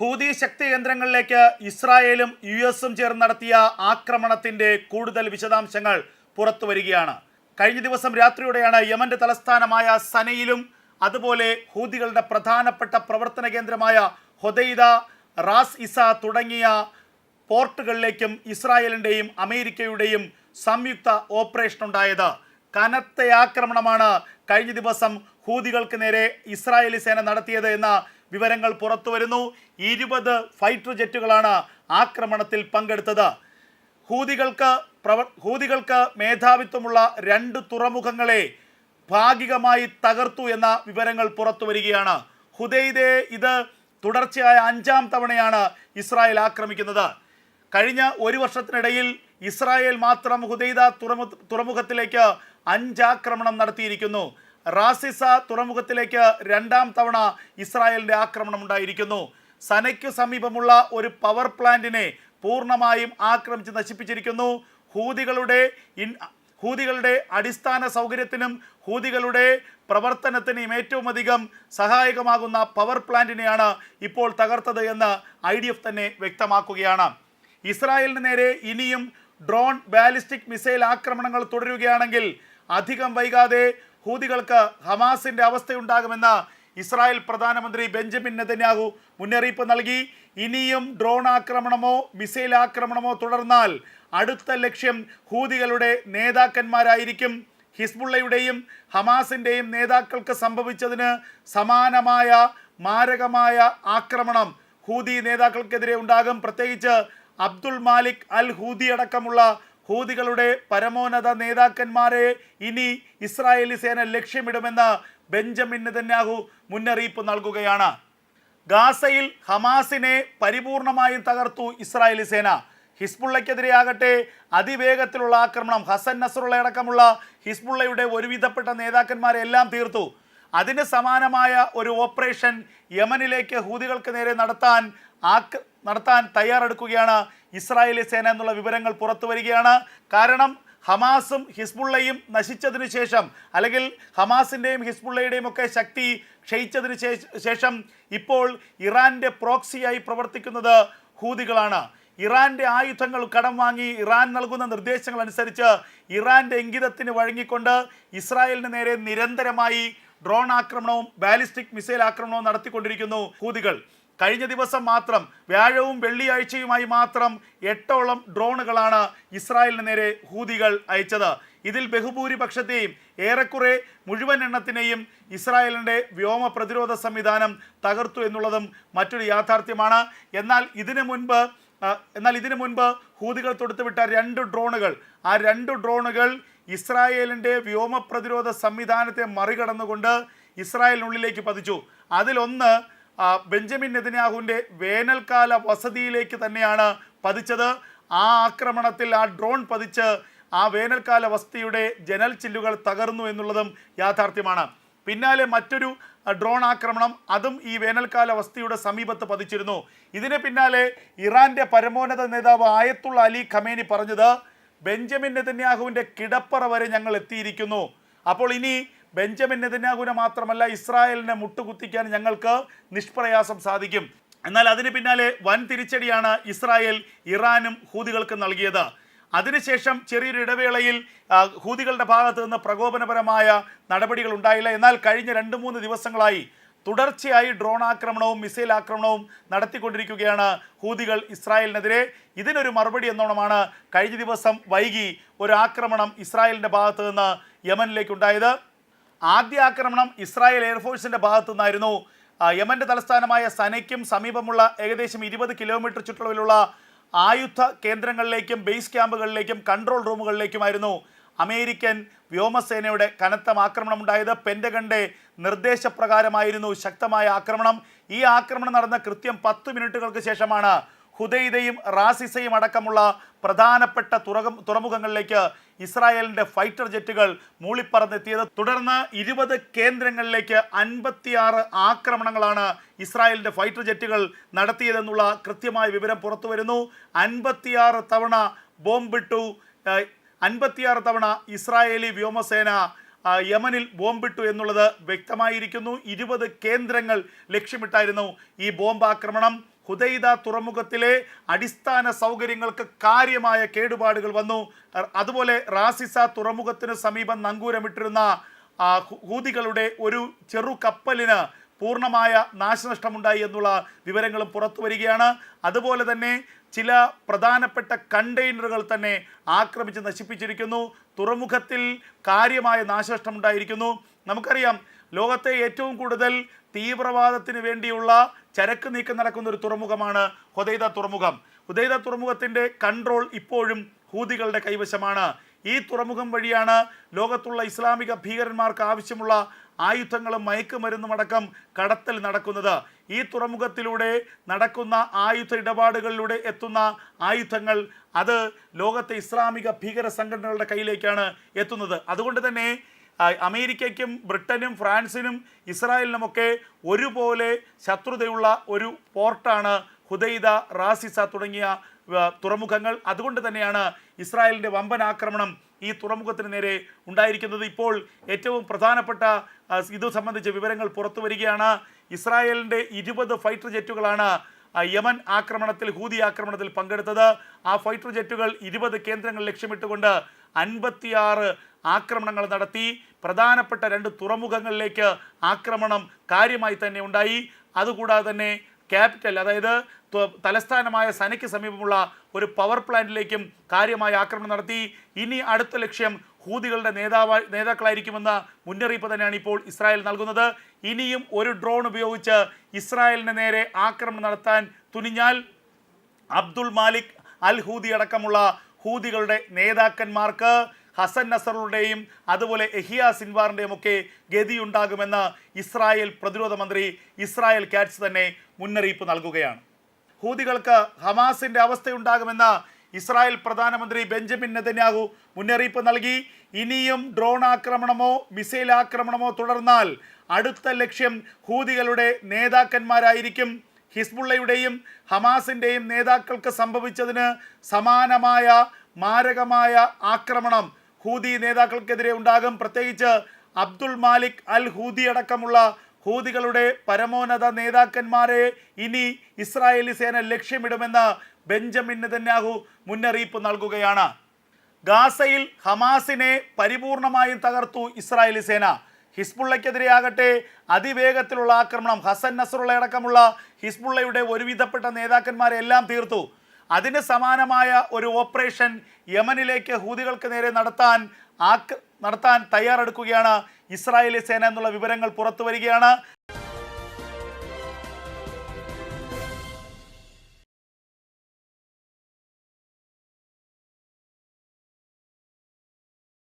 Houthi ശക്തി കേന്ദ്രങ്ങളിലേക്ക് ഇസ്രായേലും U എസും ചേർന്ന് നടത്തിയ ആക്രമണത്തിന്റെ കൂടുതൽ വിശദാംശങ്ങൾ പുറത്തു വരികയാണ്. കഴിഞ്ഞ ദിവസം രാത്രിയോടെയാണ് യമന്റെ തലസ്ഥാനമായ സനയിലും അതുപോലെ ഹൂതികളുടെ പ്രധാനപ്പെട്ട പ്രവർത്തന കേന്ദ്രമായ ഹൊദൈദ റാസ് ഇസ തുടങ്ങിയ പോർട്ടുകളിലേക്കും ഇസ്രായേലിന്റെയും അമേരിക്കയുടെയും സംയുക്ത ഓപ്പറേഷൻ ഉണ്ടായത്. കനത്ത ആക്രമണമാണ് കഴിഞ്ഞ ദിവസം ഹൂതികൾക്ക് നേരെ ഇസ്രായേലി സേന നടത്തിയത് എന്ന വിവരങ്ങൾ പുറത്തു വരുന്നു. ഇരുപത് ഫൈറ്റർ ജെറ്റുകളാണ് ആക്രമണത്തിൽ പങ്കെടുത്തത്. ഹൂതികൾക്ക് പ്രവ ഹൂതികൾക്ക് മേധാവിത്വമുള്ള രണ്ട് തുറമുഖങ്ങളെ ഭാഗികമായി തകർത്തു എന്ന വിവരങ്ങൾ പുറത്തു വരികയാണ്. ഹുദൈദെ ഇത് തുടർച്ചയായ അഞ്ചാം തവണയാണ് ഇസ്രായേൽ ആക്രമിക്കുന്നത്. കഴിഞ്ഞ ഒരു വർഷത്തിനിടയിൽ ഇസ്രായേൽ മാത്രം ഹുദൈദ തുറമു തുറമുഖത്തിലേക്ക് അഞ്ചാക്രമണം നടത്തിയിരിക്കുന്നു. റാസിസ തുറമുഖത്തിലേക്ക് രണ്ടാം തവണ ഇസ്രായേലിന്റെ ആക്രമണം ഉണ്ടായിരിക്കുന്നു. സനയ്ക്ക് സമീപമുള്ള ഒരു പവർ പ്ലാന്റിനെ പൂർണമായും ആക്രമിച്ച് നശിപ്പിച്ചിരിക്കുന്നു. ഹൂതികളുടെ ഇൻ ഹൂതികളുടെ അടിസ്ഥാന സൗകര്യത്തിനും ഹൂതികളുടെ പ്രവർത്തനത്തിനും ഏറ്റവും അധികം സഹായകമാകുന്ന പവർ പ്ലാന്റിനെയാണ് ഇപ്പോൾ തകർത്തത് എന്ന് ഐ തന്നെ വ്യക്തമാക്കുകയാണ്. ഇസ്രായേലിന് നേരെ ഇനിയും ഡ്രോൺ ബാലിസ്റ്റിക് മിസൈൽ ആക്രമണങ്ങൾ തുടരുകയാണെങ്കിൽ അധികം വൈകാതെ ഹൂതികൾക്ക് ഹമാസിന്റെ അവസ്ഥയുണ്ടാകുമെന്ന് ഇസ്രായേൽ പ്രധാനമന്ത്രി ബെഞ്ചമിൻ നെതന്യാഹു മുന്നറിയിപ്പ് നൽകി. ഇനിയും ഡ്രോൺ ആക്രമണമോ മിസൈൽ ആക്രമണമോ തുടർന്നാൽ അടുത്ത ലക്ഷ്യം ഹൂതികളുടെ നേതാക്കന്മാരായിരിക്കും. ഹിസ്ബുള്ളയുടെയും ഹമാസിന്റെയും നേതാക്കൾക്ക് സംഭവിച്ചതിന് സമാനമായ മാരകമായ ആക്രമണം ഹൂതി നേതാക്കൾക്കെതിരെ ഉണ്ടാകും. പ്രത്യേകിച്ച് അബ്ദുൾ മാലിക് അൽ ഹൂദി അടക്കമുള്ള ഹൂതികളുടെ പരമോന്നത നേതാക്കന്മാരെ ഇനി ഇസ്രായേലി സേന ലക്ഷ്യമിടുമെന്ന് ബെഞ്ചമിൻ നെതന്യാഹു മുന്നറിയിപ്പ് നൽകുകയാണ്. ഗാസയിൽ ഹമാസിനെ പരിപൂർണമായും തകർത്തു ഇസ്രായേലി സേന. ഹിസ്ബുള്ളയ്ക്കെതിരെയാകട്ടെ അതിവേഗത്തിലുള്ള ആക്രമണം. ഹസൻ നസറുള്ള അടക്കമുള്ള ഹിസ്ബുള്ളയുടെ ഒരുവിധപ്പെട്ട നേതാക്കന്മാരെ എല്ലാം തീർത്തു. അതിന് സമാനമായ ഒരു ഓപ്പറേഷൻ യമനിലേക്ക് ഹൂതികൾക്ക് നേരെ നടത്താൻ ആക്ര നടത്താൻ തയ്യാറെടുക്കുകയാണ് ഇസ്രായേലി സേന എന്നുള്ള വിവരങ്ങൾ പുറത്തു വരികയാണ്. കാരണം ഹമാസും ഹിസ്ബുള്ളയും നശിച്ചതിന് ശേഷം അല്ലെങ്കിൽ ഹമാസിന്റെയും ഹിസ്ബുള്ളയുടെയും ഒക്കെ ശക്തി ക്ഷയിച്ചതിന് ശേഷം ഇപ്പോൾ ഇറാന്റെ പ്രോക്സിയായി പ്രവർത്തിക്കുന്നത് ഹൂതികളാണ്. ഇറാന്റെ ആയുധങ്ങൾ കടം വാങ്ങി ഇറാൻ നൽകുന്ന നിർദ്ദേശങ്ങൾ അനുസരിച്ച് ഇറാന്റെ ഇംഗിതത്തിന് വഴങ്ങിക്കൊണ്ട് ഇസ്രായേലിന് നേരെ നിരന്തരമായി ഡ്രോൺ ആക്രമണവും ബാലിസ്റ്റിക് മിസൈൽ ആക്രമണവും നടത്തിക്കൊണ്ടിരിക്കുന്നു ഹൂതികൾ. കഴിഞ്ഞ ദിവസം മാത്രം വ്യാഴവും വെള്ളിയാഴ്ചയുമായി മാത്രം എട്ടോളം ഡ്രോണുകളാണ് ഇസ്രായേലിന് നേരെ ഹൂതികൾ അയച്ചത്. ഇതിൽ ബഹുഭൂരിപക്ഷത്തെയും ഏറെക്കുറെ മുഴുവൻ എണ്ണത്തിനെയും ഇസ്രായേലിന്റെ വ്യോമ പ്രതിരോധ സംവിധാനം തകർത്തു എന്നുള്ളതും മറ്റൊരു യാഥാർത്ഥ്യമാണ്. എന്നാൽ ഇതിനു മുൻപ് എന്നാൽ ഇതിനു മുൻപ് ഹൂതികൾ തൊടുത്തുവിട്ട രണ്ട് ഡ്രോണുകൾ ആ രണ്ട് ഡ്രോണുകൾ ഇസ്രായേലിന്റെ വ്യോമ പ്രതിരോധ സംവിധാനത്തെ മറികടന്നുകൊണ്ട് ഇസ്രായേലിനുള്ളിലേക്ക് പതിച്ചു. അതിലൊന്ന് ബെഞ്ചമിൻ നെതന്യാഹുവിന്റെ വേനൽക്കാല വസതിയിലേക്ക് തന്നെയാണ് പതിച്ചത്. ആ ആക്രമണത്തിൽ ആ ഡ്രോൺ പതിച്ച് ആ വേനൽക്കാല വസതിയുടെ ജനൽ ചില്ലുകൾ തകർന്നു എന്നുള്ളതും യാഥാർത്ഥ്യമാണ്. പിന്നാലെ മറ്റൊരു ഡ്രോൺ ആക്രമണം അതും ഈ വേനൽക്കാല വസതിയുടെ സമീപത്ത് പതിച്ചിരുന്നു. ഇതിന് പിന്നാലെ ഇറാന്റെ പരമോന്നത നേതാവ് ആയത്തുള്ള അലി ഖമേനി പറഞ്ഞത് ബെഞ്ചമിൻ നെതന്യാഹുവിന്റെ കിടപ്പറ വരെ ഞങ്ങൾ എത്തിയിരിക്കുന്നു. അപ്പോൾ ഇനി ബെഞ്ചമിൻ നെതന്യാഹുവിനെ മാത്രമല്ല ഇസ്രായേലിനെ മുട്ടുകുത്തിക്കാൻ ഞങ്ങൾക്ക് നിഷ്പ്രയാസം സാധിക്കും. എന്നാൽ അതിന് പിന്നാലെ വൻ തിരിച്ചടിയാണ് ഇസ്രായേൽ ഇറാനും ഹൂതികൾക്ക് നൽകിയത്. അതിനുശേഷം ചെറിയൊരു ഇടവേളയിൽ ഹൂതികളുടെ ഭാഗത്ത് നിന്ന് പ്രകോപനപരമായ നടപടികൾ ഉണ്ടായില്ല. എന്നാൽ കഴിഞ്ഞ രണ്ട് മൂന്ന് ദിവസങ്ങളായി തുടർച്ചയായി ഡ്രോൺ ആക്രമണവും മിസൈൽ ആക്രമണവും നടത്തിക്കൊണ്ടിരിക്കുകയാണ് ഹൂതികൾ ഇസ്രായേലിനെതിരെ. ഇതിനൊരു മറുപടി എന്നോണമാണ് കഴിഞ്ഞ ദിവസം വൈകി ഒരു ആക്രമണം ഇസ്രായേലിന്റെ ഭാഗത്ത് നിന്ന് യമനിലേക്ക് ഉണ്ടായത് ആദ്യ ആക്രമണം ഇസ്രായേൽ എയർഫോഴ്സിന്റെ ഭാഗത്തു നിന്നായിരുന്നു യമന്റെ തലസ്ഥാനമായ സനയ്ക്കും സമീപമുള്ള ഏകദേശം ഇരുപത് കിലോമീറ്റർ ചുറ്റളവിലുള്ള ആയുധ കേന്ദ്രങ്ങളിലേക്കും ബേസ് ക്യാമ്പുകളിലേക്കും കൺട്രോൾ റൂമുകളിലേക്കുമായിരുന്നു അമേരിക്കൻ വ്യോമസേനയുടെ കനത്ത ആക്രമണം ഉണ്ടായത് പെന്റഗന്റെ നിർദ്ദേശപ്രകാരമായിരുന്നു ശക്തമായ ആക്രമണം. ഈ ആക്രമണം നടന്ന കൃത്യം പത്ത് മിനിറ്റുകൾക്ക് ശേഷമാണ് ഹുദൈദയും റാസിസയും അടക്കമുള്ള പ്രധാനപ്പെട്ട തുറകം തുറമുഖങ്ങളിലേക്ക് ഇസ്രായേലിന്റെ ഫൈറ്റർ ജെറ്റുകൾ മൂളിപ്പറന്നെത്തിയത്. തുടർന്ന് ഇരുപത് കേന്ദ്രങ്ങളിലേക്ക് അൻപത്തിയാറ് ആക്രമണങ്ങളാണ് ഇസ്രായേലിന്റെ ഫൈറ്റർ ജെറ്റുകൾ നടത്തിയതെന്നുള്ള കൃത്യമായ വിവരം പുറത്തു വരുന്നു അൻപത്തിയാറ് തവണ ബോംബിട്ടു അൻപത്തിയാറ് തവണ ഇസ്രായേലി വ്യോമസേന യമനിൽ ബോംബിട്ടു എന്നുള്ളത് വ്യക്തമായിരിക്കുന്നു. ഇരുപത് കേന്ദ്രങ്ങൾ ലക്ഷ്യമിട്ടായിരുന്നു ഈ ബോംബ് ആക്രമണം ഹുദൈദ തുറമുഖത്തിലെ അടിസ്ഥാന സൗകര്യങ്ങൾക്ക് കാര്യമായ കേടുപാടുകൾ വന്നു. അതുപോലെ റാസിസ തുറമുഖത്തിന് സമീപം നങ്കൂരമിട്ടിരുന്ന ഹൂതികളുടെ ഒരു ചെറു കപ്പലിന് പൂർണമായ നാശനഷ്ടമുണ്ടായി എന്നുള്ള വിവരങ്ങളും പുറത്തു വരികയാണ്. അതുപോലെ തന്നെ ചില പ്രധാനപ്പെട്ട കണ്ടെയ്നറുകൾ തന്നെ ആക്രമിച്ച് നശിപ്പിച്ചിരിക്കുന്നു. തുറമുഖത്തിൽ കാര്യമായ നാശനഷ്ടമുണ്ടായിരിക്കുന്നു. നമുക്കറിയാം ലോകത്തെ ഏറ്റവും കൂടുതൽ തീവ്രവാദത്തിന് വേണ്ടിയുള്ള ചരക്ക് നീക്കം നടക്കുന്ന ഒരു തുറമുഖമാണ് ഹുദൈദ തുറമുഖം. ഹുദൈദ തുറമുഖത്തിന്റെ കൺട്രോൾ ഇപ്പോഴും ഹൂതികളുടെ കൈവശമാണ്. ഈ തുറമുഖം വഴിയാണ് ലോകത്തുള്ള ഇസ്ലാമിക ഭീകരന്മാർക്ക് ആവശ്യമുള്ള ആയുധങ്ങളും മയക്കുമരുന്നും അടക്കം കടത്തൽ നടക്കുന്നത്. ഈ തുറമുഖത്തിലൂടെ നടക്കുന്ന ആയുധ ഇടപാടുകളിലൂടെ എത്തുന്ന ആയുധങ്ങൾ അത് ലോകത്തെ ഇസ്ലാമിക ഭീകര സംഘടനകളുടെ കയ്യിലേക്കാണ് എത്തുന്നത്. അതുകൊണ്ട് തന്നെ അമേരിക്കയ്ക്കും ബ്രിട്ടനും ഫ്രാൻസിനും ഇസ്രായേലിനുമൊക്കെ ഒരുപോലെ ശത്രുതയുള്ള ഒരു പോർട്ടാണ് ഹുദൈദ റാസിസ തുടങ്ങിയ തുറമുഖങ്ങൾ. അതുകൊണ്ട് തന്നെയാണ് ഇസ്രായേലിന്റെ വമ്പൻ ആക്രമണം ഈ തുറമുഖത്തിന് നേരെ ഉണ്ടായിരിക്കുന്നത്. ഇപ്പോൾ ഏറ്റവും പ്രധാനപ്പെട്ട ഇതു സംബന്ധിച്ച വിവരങ്ങൾ പുറത്തു വരികയാണ്. ഇസ്രായേലിന്റെ ഇരുപത് ഫൈറ്റർ ജെറ്റുകളാണ് യമൻ ആക്രമണത്തിൽ ഹൂതി ആക്രമണത്തിൽ പങ്കെടുത്തത്. ആ ഫൈറ്റർ ജെറ്റുകൾ ഇരുപത് കേന്ദ്രങ്ങൾ ലക്ഷ്യമിട്ടുകൊണ്ട് അൻപത്തിയാറ് ആക്രമണങ്ങൾ നടത്തി. പ്രധാനപ്പെട്ട രണ്ട് തുറമുഖങ്ങളിലേക്ക് ആക്രമണം കാര്യമായി തന്നെ ഉണ്ടായി. അതുകൂടാതെ തന്നെ ക്യാപിറ്റൽ അതായത് തലസ്ഥാനമായ സനയ്ക്ക് സമീപമുള്ള ഒരു പവർ പ്ലാന്റിലേക്കും കാര്യമായ ആക്രമണം നടത്തി. ഇനി അടുത്ത ലക്ഷ്യം ഹൂതികളുടെ നേതാവ് നേതാക്കളായിരിക്കുമെന്ന മുന്നറിയിപ്പ് തന്നെയാണ് ഇപ്പോൾ ഇസ്രായേൽ നൽകുന്നത്. ഇനിയും ഒരു ഡ്രോൺ ഉപയോഗിച്ച് ഇസ്രായേലിന് നേരെ ആക്രമണം നടത്താൻ തുനിഞ്ഞാൽ അബ്ദുൾ മാലിക് അൽ ഹൂദി അടക്കമുള്ള ഹൂദികളുടെ നേതാക്കന്മാർക്ക് ഹസൻ നസറുടെയും അതുപോലെ എഹിയ സിൻവാറിന്റെയും ഒക്കെ ഗതിയുണ്ടാകുമെന്ന് ഇസ്രായേൽ പ്രതിരോധ മന്ത്രി ഇസ്രായേൽ കാറ്റ്സ് തന്നെ മുന്നറിയിപ്പ് നൽകുകയാണ്. ഹൂതികൾക്ക് ഹമാസിന്റെ അവസ്ഥയുണ്ടാകുമെന്ന് ഇസ്രായേൽ പ്രധാനമന്ത്രി ബെഞ്ചമിൻ നെതന്യാഹു മുന്നറിയിപ്പ് നൽകി. ഇനിയും ഡ്രോൺ ആക്രമണമോ മിസൈൽ ആക്രമണമോ തുടർന്നാൽ അടുത്ത ലക്ഷ്യം ഹൂതികളുടെ നേതാക്കന്മാരായിരിക്കും. ഹിസ്ബുള്ളയുടെയും ഹമാസിന്റെയും നേതാക്കൾക്ക് സംഭവിച്ചതിന് സമാനമായ മാരകമായ ആക്രമണം ഹൂതി നേതാക്കൾക്കെതിരെ ഉണ്ടാകും. പ്രത്യേകിച്ച് അബ്ദുൾ മാലിക് അൽ ഹൂതി അടക്കമുള്ള ഹൂതികളുടെ പരമോന്നത നേതാക്കന്മാരെ ഇനി ഇസ്രായേലി സേന ലക്ഷ്യമിടുമെന്ന് ബെഞ്ചമിൻ നെതന്യാഹു മുന്നറിയിപ്പ് നൽകുകയാണ്. ഗാസയിൽ ഹമാസിനെ പരിപൂർണമായും തകർത്തു ഇസ്രായേലി സേന. ഹിസ്ബുള്ളയ്ക്കെതിരെയാകട്ടെ അതിവേഗത്തിലുള്ള ആക്രമണം. ഹസൻ നസറുള്ള അടക്കമുള്ള ഹിസ്ബുള്ളയുടെ ഒരുവിധപ്പെട്ട നേതാക്കന്മാരെ എല്ലാം തീർത്തു. അതിന് സമാനമായ ഒരു ഓപ്പറേഷൻ യമനിലേക്ക് ഹൂതികൾക്ക് നേരെ നടത്താൻ ആക്ര നടത്താൻ തയ്യാറെടുക്കുകയാണ് ഇസ്രായേലി സേന എന്നുള്ള വിവരങ്ങൾ പുറത്തു വരികയാണ്.